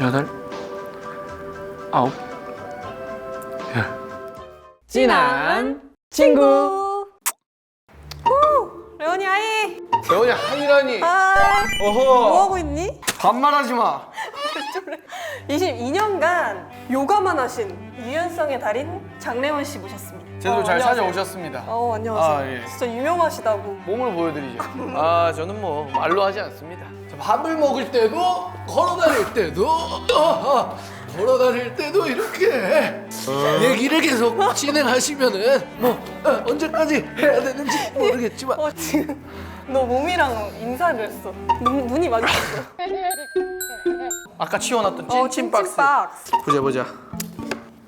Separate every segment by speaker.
Speaker 1: 여덟, 아홉, 열.
Speaker 2: 진한 친구. 오, 레온이 하이.
Speaker 1: 재원이 하이라니.
Speaker 2: 하이. 뭐
Speaker 1: 어허.
Speaker 2: 하고 있니?
Speaker 1: 반말하지 마.
Speaker 2: 22년간 요가만 하신 유연성의 달인 장래원 씨 모셨습니다.
Speaker 1: 제대로
Speaker 2: 어,
Speaker 1: 잘
Speaker 2: 안녕하세요.
Speaker 1: 찾아오셨습니다.
Speaker 2: 어, 안녕하세요.
Speaker 1: 아, 예.
Speaker 2: 진짜 유명하시다고.
Speaker 1: 몸을 보여드리죠. 아 저는 뭐 말로 하지 않습니다. 밥을 먹을 때도 걸어 다닐 때도 어, 걸어 다닐 때도 이렇게 얘기를 계속 진행하시면은 뭐 어, 언제까지 해야 되는지 모르겠지만
Speaker 2: 어, 지금 너 몸이랑 인사를 했어. 눈, 눈이 마주쳤어.
Speaker 1: 아까 치워놨던
Speaker 2: 어,
Speaker 1: 찐찐 박스
Speaker 2: 박스.
Speaker 1: 보자 보자.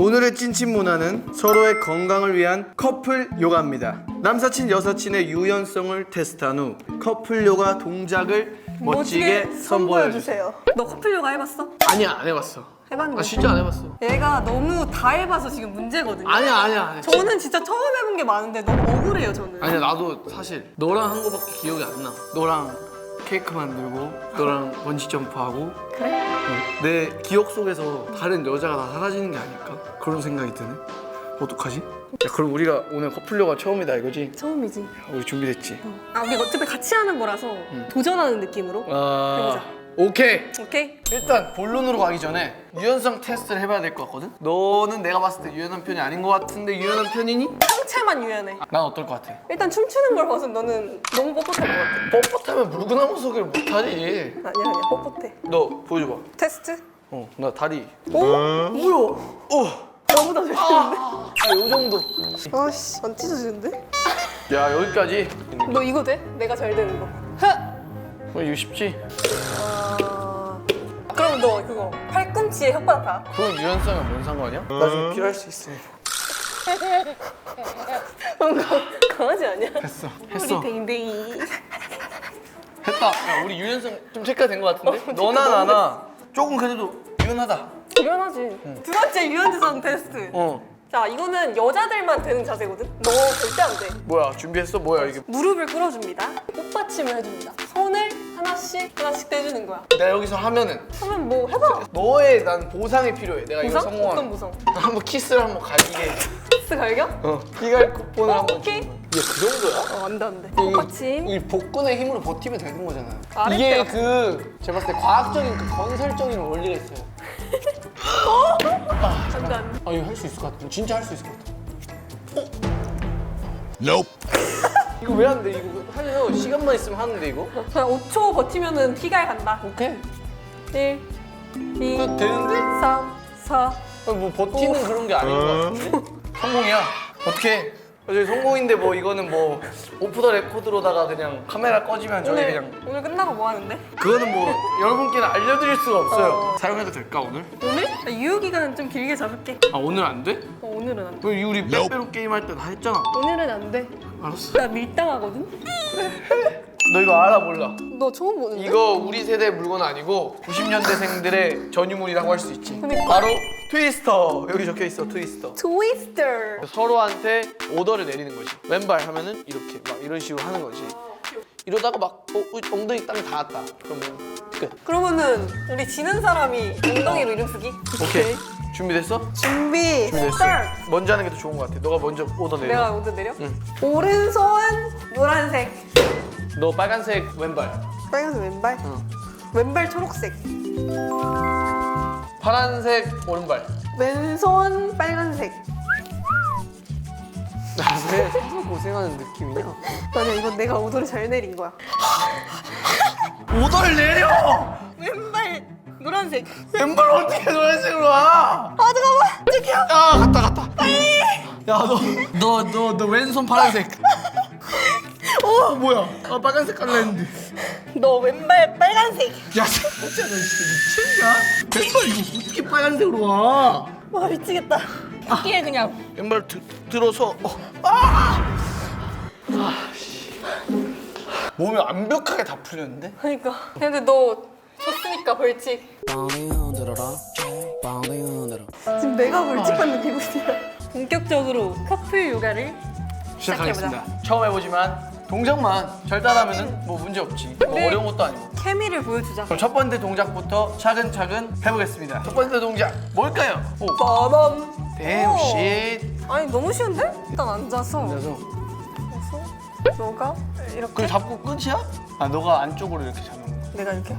Speaker 1: 오늘의 찐친 문화는 서로의 건강을 위한 커플 요가입니다. 남사친 여사친의 유연성을 테스트한 후 커플 요가 동작을 멋지게 선보여 주세요.
Speaker 2: 너 커플 요가 해봤어?
Speaker 1: 아니야 안 해봤어.
Speaker 2: 해봤는데.
Speaker 1: 아 진짜 안 해봤어.
Speaker 2: 얘가 너무 다 해봐서 지금 문제거든요.
Speaker 1: 아니야 아니야 아니야.
Speaker 2: 저는 진짜 처음 해본 게 많은데 너무 억울해요 저는.
Speaker 1: 아니야 나도 사실 너랑 한 거밖에 기억이 안 나. 너랑 케이크 만들고 너랑 번지 점프하고
Speaker 2: 그래?
Speaker 1: 어, 내 기억 속에서 다른 여자가 다 사라지는 게 아닐까 그런 생각이 드네. 어떡하지? 야 그럼 우리가 오늘 커플요가 처음이다 이거지?
Speaker 2: 처음이지.
Speaker 1: 야, 우리 준비됐지?
Speaker 2: 아 우리 어차피 같이 하는 거라서 도전하는 느낌으로.
Speaker 1: 아
Speaker 2: 해보자.
Speaker 1: 오케이.
Speaker 2: 오케이?
Speaker 1: 일단 본론으로 가기 전에 유연성 테스트를 해봐야 될 것 같거든? 너는 내가 봤을 때 유연한 편이 아닌 것 같은데 유연한 편이니?
Speaker 2: 상체만 유연해.
Speaker 1: 난 어떨 것 같아?
Speaker 2: 일단 춤추는 걸 봐서 너는 너무 뻣뻣할 것 같아.
Speaker 1: 뻣뻣하면 물구나무 소리를 못하지
Speaker 2: 아니야 아니야 뻣뻣해.
Speaker 1: 너 보여줘봐
Speaker 2: 테스트?
Speaker 1: 어 나 다리
Speaker 2: 오? 뭐야?
Speaker 1: 어!
Speaker 2: 너보다 잘 추는데?
Speaker 1: 아, 요 정도.
Speaker 2: 아씨 안 찢어지는데?
Speaker 1: 야, 여기까지.
Speaker 2: 너 이거 돼? 내가 잘 되는 거. 흐!
Speaker 1: 어, 이거 쉽지?
Speaker 2: 아... 그럼 너 그거 팔꿈치에 혓바닥 다.
Speaker 1: 그건 유연성에 뭔 상관이야? 나중에 필요할 수 있으니까.
Speaker 2: 뭔가 강아지 아니야?
Speaker 1: 했어.
Speaker 2: 우리
Speaker 1: 했어.
Speaker 2: 댕댕이.
Speaker 1: 했다. 야, 우리 유연성 좀 체크가 된것 같은데?
Speaker 2: 어,
Speaker 1: 너나 나나 조금 그래도 유연하다.
Speaker 2: 유연하지. 두 번째 유연성 테스트.
Speaker 1: 어.
Speaker 2: 자 이거는 여자들만 되는 자세거든. 너 절대 안 돼.
Speaker 1: 뭐야, 준비했어? 뭐야, 이게.
Speaker 2: 무릎을 꿇어줍니다. 꽃받침을 해줍니다. 손을 하나씩 하나씩 떼주는 거야.
Speaker 1: 내가 여기서 하면은
Speaker 2: 하면 뭐 해봐.
Speaker 1: 너의 난 보상이 필요해. 내가 이거
Speaker 2: 보상?
Speaker 1: 성공하면.
Speaker 2: 어떤 보상?
Speaker 1: 한번 키스를 한번 가지게.
Speaker 2: 키스 갈겨?
Speaker 1: 어. 기갈 쿠폰을
Speaker 2: 어,
Speaker 1: 한번.
Speaker 2: 오케이.
Speaker 1: 주는 거야. 이게 그 정도야?
Speaker 2: 어 안돼 안돼.
Speaker 1: 이-
Speaker 2: 꽃받침.
Speaker 1: 이 복근의 힘으로 버티면 되는 거잖아.
Speaker 2: 아랫배가-
Speaker 1: 이게 그 제가 봤을 때 과학적인 그 건설적인 원리가 있어요.
Speaker 2: 안돼 안돼.
Speaker 1: 아 이거 할 수 있을 것 같아. 진짜 할 수 있을 것 같아.
Speaker 3: Nope.
Speaker 1: 이거 왜 안 돼? 이거 하면 시간만 있으면 하는데 이거?
Speaker 2: 그냥 5초 버티면은 피갈 간다.
Speaker 1: 오케이.
Speaker 2: 1, 2,
Speaker 1: 그거 되는데?
Speaker 2: 3, 4.
Speaker 1: 아, 뭐 버티는 그런 게 아닌 것 같은데? 성공이야. 어떻게? 저희 성공인데 뭐 이거는 뭐 오프 더 레코드로다가 그냥 카메라 꺼지면 저희
Speaker 2: 오늘
Speaker 1: 그냥
Speaker 2: 오늘 끝나고 뭐 하는데?
Speaker 1: 그거는 뭐 여러분께는 알려드릴 수가 없어요.
Speaker 2: 어.
Speaker 1: 사용해도 될까 오늘?
Speaker 2: 오늘? 나 유효 기간 좀 길게 잡을게.
Speaker 1: 아 오늘 안 돼?
Speaker 2: 어, 오늘은 안 돼.
Speaker 1: 왜 우리 빼빼로 게임 할 때 다 했잖아.
Speaker 2: 오늘은 안 돼.
Speaker 1: 알았어.
Speaker 2: 나 밀당하거든.
Speaker 1: 너 이거 알아 몰라?
Speaker 2: 너 처음 보는데?
Speaker 1: 이거 우리 세대 물건 아니고 90년대생들의 전유물이라고 할 수 있지.
Speaker 2: 그러니까.
Speaker 1: 바로 트위스터. 여기 적혀 있어 트위스터.
Speaker 2: 트위스터.
Speaker 1: 서로한테 오더를 내리는 거지. 왼발 하면은 이렇게 막 이런 식으로 하는 거지. 이러다가 막 어, 어, 엉덩이 땅에 닿았다. 그러면 끝.
Speaker 2: 그러면 우리 지는 사람이 엉덩이로 이름 쓰기?
Speaker 1: 오케이. 준비됐어?
Speaker 2: 준비.
Speaker 1: 준비됐어.
Speaker 2: 스타트.
Speaker 1: 먼저 하는 게 더 좋은 것 같아. 너가 먼저 오더 내려.
Speaker 2: 내가 먼저 내려?
Speaker 1: 응.
Speaker 2: 오른손 노란색.
Speaker 1: 너 빨간색 왼발.
Speaker 2: 빨간색 왼발.
Speaker 1: 응.
Speaker 2: 왼발 초록색.
Speaker 1: 파란색 오른발.
Speaker 2: 왼손 빨간색.
Speaker 1: 나왜 서로 고생하는 느낌이냐?
Speaker 2: 아니야 이건 내가 오더를 잘 내린 거야.
Speaker 1: 오더를 내려!
Speaker 2: 왼발 노란색.
Speaker 1: 왼발 어떻게 노란색으로 와?
Speaker 2: 아 잠깐만. 찍혀.
Speaker 1: 야 갔다 갔다 빨리 야너 너 너 너 왼손 파란색 어 뭐야 아 빨간색 깔라 했는데
Speaker 2: 너 왼발 빨간색.
Speaker 1: 야 진짜 너 진짜 미쳤냐 왼발 이거 어떻게 빨간색으로 와
Speaker 2: 와 미치겠다. 끼해 그냥.
Speaker 1: 왼발 드, 들어서 어. 아! 아, 씨. 몸이 완벽하게 다 풀렸는데?
Speaker 2: 그러니까. 근데 너 졌으니까 벌칙.
Speaker 3: Bounty 흔들어.
Speaker 2: 지금 내가 벌칙 받는 기분이야. 본격적으로 커플 요가를
Speaker 1: 시작하겠습니다 처음 해보지만 동작만 잘 따라하면 뭐 문제 없지. 뭐
Speaker 2: 네.
Speaker 1: 어려운 것도 아니고.
Speaker 2: 케미를 보여주자.
Speaker 1: 그럼 첫 번째 동작부터 차근차근 해보겠습니다. 첫 번째 동작 뭘까요? 오,
Speaker 2: 빠밤. 오.
Speaker 1: shit.
Speaker 2: 아니 너무 쉬운데? 일단 앉아서.
Speaker 1: 그래서
Speaker 2: 앉아서 너가 이렇게.
Speaker 1: 그걸 잡고 끝이야? 아 너가 안쪽으로 이렇게 잡는 거.
Speaker 2: 내가 이렇게.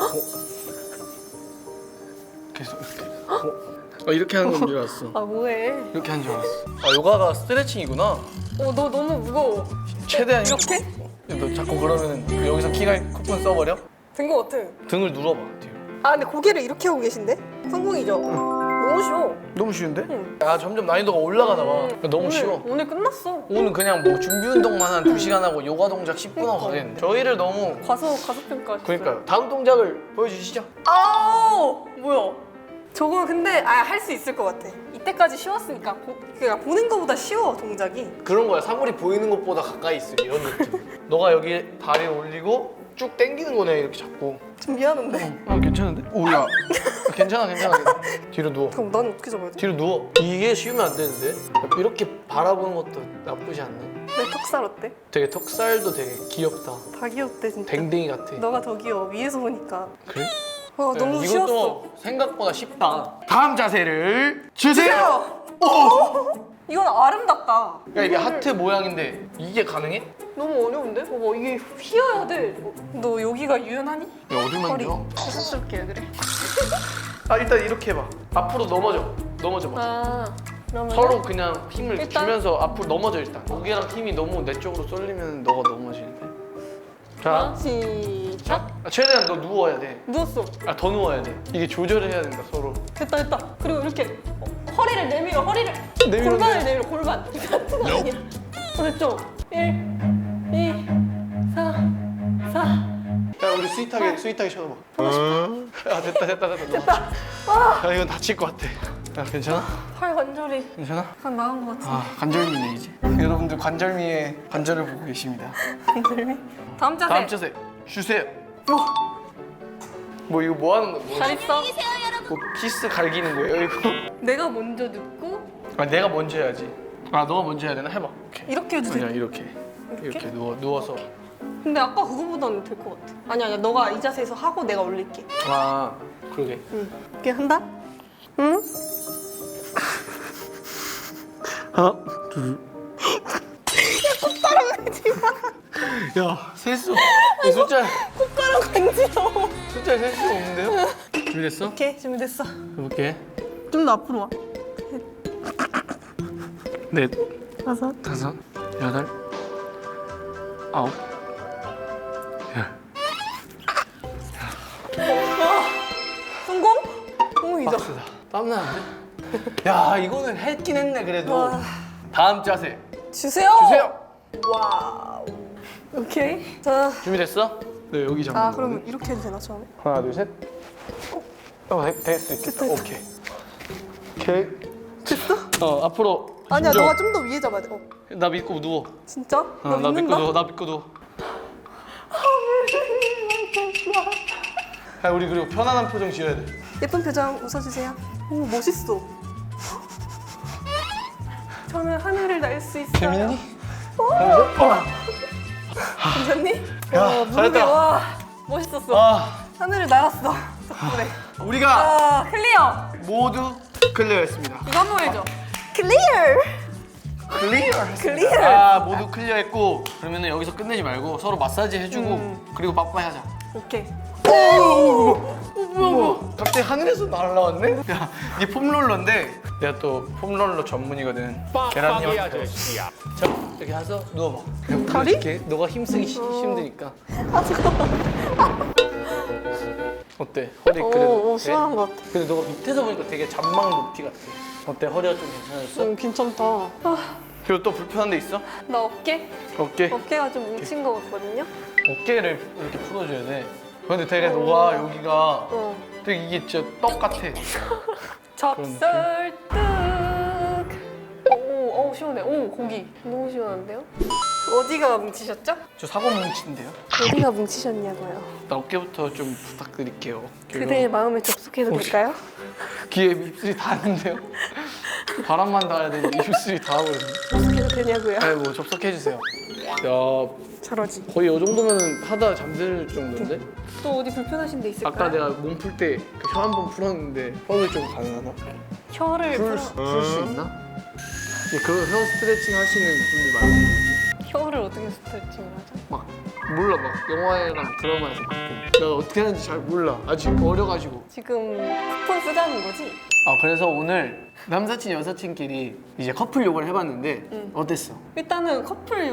Speaker 1: 계속 이렇게. 어? 계속 이렇게. 어? 아, 이렇게 하는 건 줄 알았어.
Speaker 2: 아 뭐해?
Speaker 1: 이렇게 하는 줄 알았어. 아 요가가 스트레칭이구나.
Speaker 2: 어 너 너무 무거워.
Speaker 1: 최대한
Speaker 2: 이렇게?
Speaker 1: 너 자꾸 그러면 여기서 키가 쿠폰 써버려?
Speaker 2: 된거 같아.
Speaker 1: 등을 눌러봐 뒤로.
Speaker 2: 아 근데 고개를 이렇게 하고 계신데? 성공이죠? 너무 쉬워.
Speaker 1: 너무 쉬운데?
Speaker 2: 응.
Speaker 1: 아 점점 난이도가 올라가나 봐. 너무
Speaker 2: 오늘,
Speaker 1: 쉬워.
Speaker 2: 오늘 끝났어.
Speaker 1: 오늘 그냥 뭐 준비 운동만 한 2시간 하고 요가 동작 10분 하고 가겠는데. 저희를 너무
Speaker 2: 과소 과소평가.
Speaker 1: 그러니까요. 다음 동작을 보여주시죠.
Speaker 2: 아우 뭐야? 저거 근데 아 할 수 있을 것 같아. 이때까지 쉬웠으니까 보, 그냥 보는 것보다 쉬워 동작이.
Speaker 1: 그런 거야. 사물이 보이는 것보다 가까이 있으기 이런 느낌. 너가 여기 다리 올리고 쭉 당기는 거네 이렇게 잡고.
Speaker 2: 좀 미안한데.
Speaker 1: 아 괜찮은데? 오야. 괜찮아 괜찮아. 괜찮아. 뒤로 누워.
Speaker 2: 그럼 난 어떻게 잡아야 돼?
Speaker 1: 뒤로 누워. 이게 쉬우면 안 되는데. 이렇게 바라보는 것도 나쁘지 않네.
Speaker 2: 내 턱살 어때?
Speaker 1: 되게 턱살도 되게 귀엽다.
Speaker 2: 다 귀엽대 진짜.
Speaker 1: 댕댕이 같아.
Speaker 2: 너가 더 귀여워 위에서 보니까.
Speaker 1: 그래?
Speaker 2: 와 너무
Speaker 1: 이것도
Speaker 2: 쉬웠어.
Speaker 1: 생각보다 쉽다. 다음 자세를 주세요.
Speaker 2: 이건 아름답다.
Speaker 1: 그러니까 이게 하트 모양인데 이게 가능해?
Speaker 2: 너무 어려운데? 봐봐 이게 휘어야 돼. 너 여기가 유연하니?
Speaker 1: 야, 어디만
Speaker 2: 허리.
Speaker 1: 줘?
Speaker 2: 자연스럽게 해 그래.
Speaker 1: 아 일단 이렇게 해봐. 앞으로 넘어져. 넘어져 봐.
Speaker 2: 아 그러면
Speaker 1: 서로 그냥 힘을
Speaker 2: 일단-
Speaker 1: 주면서 앞으로 넘어져 일단. 무게랑 힘이 너무 내 쪽으로 쏠리면 너가 넘어지는데. 자,
Speaker 2: 시작.
Speaker 1: 아, 최대한 너 누워야 돼.
Speaker 2: 누웠어.
Speaker 1: 아 더 누워야 돼. 이게 조절을 해야 된다 서로.
Speaker 2: 됐다 됐다. 그리고 이렇게 어, 허리를 내밀어 허리를
Speaker 1: 내밀어,
Speaker 2: 골반을 내밀어 골반. 같은 거 아니야? 어 됐죠? 1,
Speaker 1: 스윗하게 스윗하게 쳐다봐. 아 됐다 됐다 됐다. 됐다. 야 이건 다칠 것 같아. 야 괜찮아?
Speaker 2: 팔 관절이
Speaker 1: 괜찮아?
Speaker 2: 한 나은 것 같은데.
Speaker 1: 아 관절미네 이제. 여러분들 관절미의 관절을 보고 계십니다.
Speaker 2: 관절미. 다음 자세.
Speaker 1: 다음 자세 주세요. 뭐 이거 뭐 하는 거야?
Speaker 2: 잘 있어.
Speaker 1: 뭐 키스 갈기는 거예요 이거?
Speaker 2: 내가 먼저 눕고
Speaker 1: 아 내가 먼저 해야지. 아 너가 먼저 해야 되나? 해봐. 오케이.
Speaker 2: 이렇게 해도
Speaker 1: 그냥
Speaker 2: 돼.
Speaker 1: 이렇게. 이렇게, 누워 누워서.
Speaker 2: 근데 아까 그거보다는 될 것 같아. 아니 아니야. 너가 이 자세에서 하고 내가 올릴게.
Speaker 1: 아 그러게.
Speaker 2: 응. 이렇게 한다. 응?
Speaker 1: 하나 둘. 야, 셀 수. 이 숫자
Speaker 2: 숟가락 간지러워.
Speaker 1: 숫자 셀수 없는데요? 준비됐어?
Speaker 2: 오케이 준비됐어.
Speaker 1: 해볼게.
Speaker 2: 좀 더 앞으로 와.
Speaker 1: 넷,
Speaker 2: 다섯.
Speaker 1: 다섯, 여덟, 아홉,
Speaker 2: 성공? 성공이죠.
Speaker 1: 박스다. 땀나는데? 야, 이거는 했긴 했네 그래도.
Speaker 2: 와.
Speaker 1: 다음 자세
Speaker 2: 주세요.
Speaker 1: 주세요.
Speaker 2: 와우. 오케이. 자.
Speaker 1: 준비됐어? 네 여기 잡는
Speaker 2: 아
Speaker 1: 거.
Speaker 2: 그럼 이렇게 해도 되나 처음에?
Speaker 1: 하나 둘 셋. 어, 될- 될수 있겠다.
Speaker 2: 됐다, 됐다.
Speaker 1: 오케이. 오케이. 됐어? 어, 앞으로.
Speaker 2: 아니야. 너가 좀 더 위에 잡아야 돼. 어
Speaker 1: 나 믿고 누워.
Speaker 2: 진짜?
Speaker 1: 어, 나나 믿고. 누워. 나 믿고 누워. 야, 우리 그리고 편안한 표정 지어야 돼.
Speaker 2: 예쁜 표정 웃어주세요. 오 멋있어. 저는 하늘을 날 수 있어요.
Speaker 1: 재밌니?
Speaker 2: 괜찮니?
Speaker 1: 야,
Speaker 2: 와, 무릎이
Speaker 1: 잘했다.
Speaker 2: 와 멋있었어.
Speaker 1: 아,
Speaker 2: 하늘을 날았어. 덕분에.
Speaker 1: 우리가
Speaker 2: 아 클리어.
Speaker 1: 모두 클리어했습니다.
Speaker 2: 이거 한 번 해줘. 클리어.
Speaker 1: 클리어.
Speaker 2: 클리어.
Speaker 1: 아, 모두 클리어했고 그러면은 여기서 끝내지 말고 서로 마사지 해주고
Speaker 2: 음.
Speaker 1: 그리고 빠빠이 하자.
Speaker 2: 오케이.
Speaker 1: 갑자기 하늘에서 날라왔네? 야, 이 폼롤러인데 내가 또 폼롤러 전문이거든. 계란님한테 배웠어. 자, 이렇게 해서 누워봐.
Speaker 2: 다리?
Speaker 1: 이렇게 너가 힘쓰기 시- 힘드니까.
Speaker 2: 아.
Speaker 1: 어때? 허리
Speaker 2: 오,
Speaker 1: 그래도
Speaker 2: 오
Speaker 1: 돼?
Speaker 2: 시원한 것 같아.
Speaker 1: 근데 너가 밑에서 보니까 되게 잔망 높이 같아. 어때? 허리가 좀 괜찮았어?
Speaker 2: 음 괜찮다. 아,
Speaker 1: 그리고 또 불편한 데 있어?
Speaker 2: 나 어깨?
Speaker 1: 어깨?
Speaker 2: 어깨가 좀 뭉친 것 같거든요.
Speaker 1: 어깨를 이렇게 풀어줘야 돼. 근데 되게 너가 여기가
Speaker 2: 어.
Speaker 1: 되게 이게 진짜 떡 같아.
Speaker 2: 접설득. 오, 오, 시원해. 오, 고기. 너무 시원한데요? 어디가 뭉치셨죠?
Speaker 1: 저 사고 뭉친데요?
Speaker 2: 어디가 뭉치셨냐고요?
Speaker 1: 나 어깨부터 좀 부탁드릴게요.
Speaker 2: 그대의 마음에 접속해도 될까요?
Speaker 1: 귀에 입술이 닿는데요? 바람만 닿아야 되는데 입술이 닿아버렸네.
Speaker 2: 접속해도 되냐고요?
Speaker 1: 아니 뭐 접속해 주세요. 야
Speaker 2: 잘하지.
Speaker 1: 거의 이 정도면 하다 잠들 정도인데?
Speaker 2: 또 어디 불편하신 데 있을까요?
Speaker 1: 아까 내가 몸 풀 때 혀 한 번 풀었는데 혀를 좀 가능하나?
Speaker 2: 혀를 풀어,
Speaker 1: 풀수 있나? 예, 그혀 스트레칭 하시는 분들 많이 있는데
Speaker 2: 혀를 어떻게 스트레칭을 하죠?
Speaker 1: 막 몰라 막 영화랑 드라마에서 봤대 내가 어떻게 하는지 잘 몰라 아직 어려가지고
Speaker 2: 지금 쿠폰 쓰자는 거지?
Speaker 1: 아 그래서 오늘 남사친 여사친끼리 이제 커플 요가를 해봤는데
Speaker 2: 응.
Speaker 1: 어땠어?
Speaker 2: 일단은 커플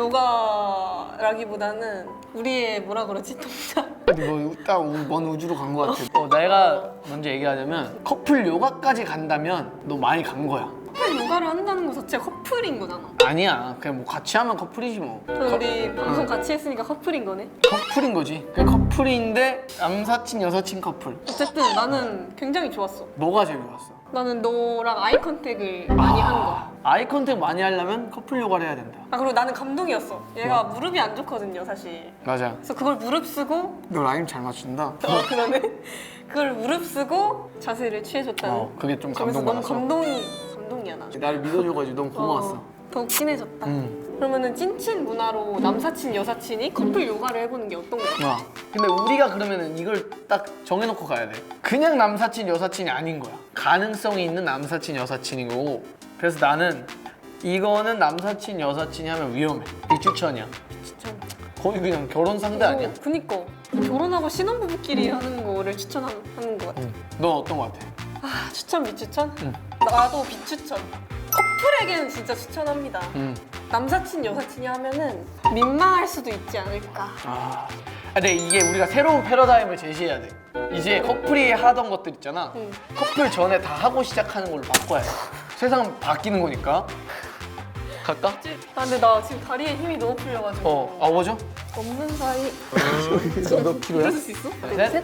Speaker 2: 요가라기보다는 우리의 뭐라 그러지? 동작.
Speaker 1: 뭐딱먼 우주로 간 것 같아. 어, 내가 먼저 얘기하자면 커플 요가까지 간다면 너 많이 간 거야.
Speaker 2: 커플 요가를 한다는 거 자체가 커플인 거잖아.
Speaker 1: 아니야. 그냥 뭐 같이 하면 커플이지 뭐.
Speaker 2: 그럼 우리 방송 같이 했으니까 커플인 거네?
Speaker 1: 커플인 거지. 그냥 커플인데 남사친 여사친 커플.
Speaker 2: 어쨌든 나는 굉장히 좋았어.
Speaker 1: 뭐가 제일 좋았어?
Speaker 2: 나는 너랑 아이 컨택을 많이 한 거.
Speaker 1: 아이 컨택 많이 하려면 커플 요가를 해야 된다
Speaker 2: 아 그리고 나는 감동이었어. 얘가 무릎이 안 좋거든요, 사실.
Speaker 1: 맞아
Speaker 2: 그래서 그걸 무릎 쓰고
Speaker 1: 너 라임 잘 맞춘다
Speaker 2: 어 그러네. 그걸 무릎 쓰고 자세를 취해줬다는.
Speaker 1: 어, 그게 좀
Speaker 2: 그래서 너무
Speaker 1: 감동받았어
Speaker 2: 감동이 감동이야 나.
Speaker 1: 나를 믿어줘가지고 너무 고마웠어
Speaker 2: 어, 더욱 친해졌다.
Speaker 1: 응.
Speaker 2: 그러면은 찐친 문화로 남사친 여사친이 커플 요가를 해보는 게 어떤 거야?
Speaker 1: 와. 근데 우리가 그러면은 이걸 딱 정해놓고 가야 돼. 그냥 남사친 여사친이 아닌 거야. 가능성이 있는 남사친 여사친인 거고. 그래서 나는 이거는 남사친 여사친이 하면 위험해. 비추천이야.
Speaker 2: 추천.
Speaker 1: 거의 그냥 결혼 상대 아니야?
Speaker 2: 어, 그니까 결혼하고 신혼부부끼리 하는 거를 추천하는 것 같아.
Speaker 1: 넌 어떤 거 같아?
Speaker 2: 아 추천 비추천?
Speaker 1: 응.
Speaker 2: 나도 비추천. 커플에게는 진짜 추천합니다.
Speaker 1: 응.
Speaker 2: 남사친 여사친이 하면은 민망할 수도 있지 않을까.
Speaker 1: 아. 근데 이게 우리가 새로운 패러다임을 제시해야 돼. 이제 커플이 하던 것들 있잖아.
Speaker 2: 응.
Speaker 1: 커플 전에 다 하고 시작하는 걸로 바꿔야 돼. 세상 바뀌는 거니까. 갈까?
Speaker 2: 아 근데 나 지금 다리에 힘이 너무 풀려가지고
Speaker 1: 어, 아 뭐죠?
Speaker 2: 없는 사이
Speaker 1: 몇 킬로야?
Speaker 2: 그럴 수 있어?
Speaker 1: 셋.
Speaker 2: 셋.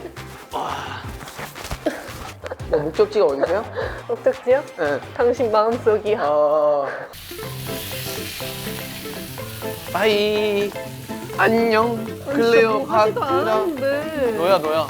Speaker 1: 뭐 목적지가 어디세요?
Speaker 2: 목적지요?
Speaker 1: 네.
Speaker 2: 당신 마음속이야.
Speaker 1: 아. 바이. 안녕. 클레오파트라. 너야 너야.